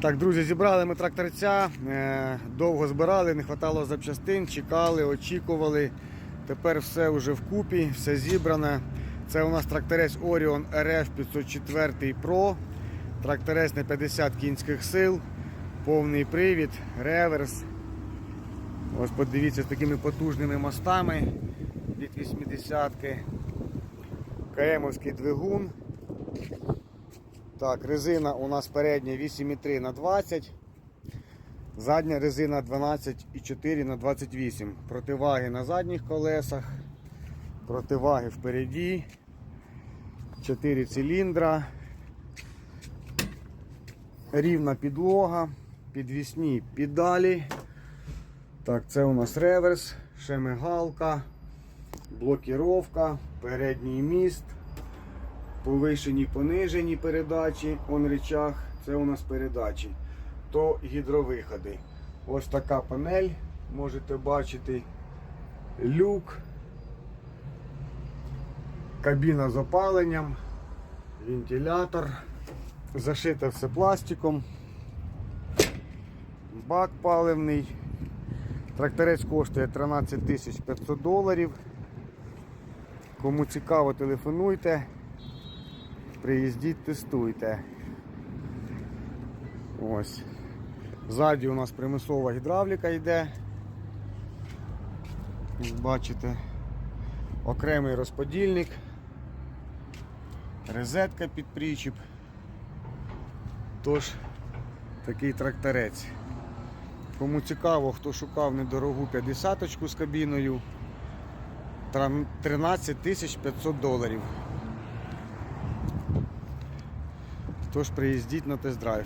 Так, друзі, зібрали ми тракторця, е, довго збирали, не вистачало запчастин, чекали, очікували. Тепер все вже вкупі, все зібране. Це у нас тракторець Orion RF 504 Pro. Тракторець на 50 кінських сил, повний привід, реверс. Ось подивіться з такими потужними мостами від 80-ки. КМовський двигун. Так, резина у нас передня 8,3 на 20. Задня резина 12,4 на 28. Противаги на задніх колесах. Противаги впереді. 4 циліндра. Рівна підлога. Підвісні педалі. Так, це у нас реверс, ще мигалка, блокіровка, передній міст. Повишені, понижені передачі, он речах, це у нас передачі, то гідровиходи. Ось така панель, можете бачити, люк, кабіна з опаленням, вентилятор, зашите все пластиком, бак паливний. Тракторець коштує 13 тисяч 500 доларів. Кому цікаво, телефонуйте. Приїздіть, тестуйте. Ось. Ззаді у нас примусова гідравліка йде. Бачите, окремий розподільник, розетка під причіп. Тож такий тракторець. Кому цікаво, хто шукав недорогу 50 з кабіною, 13 тисяч 500 доларів. Тож приїздіть на тест-драйв.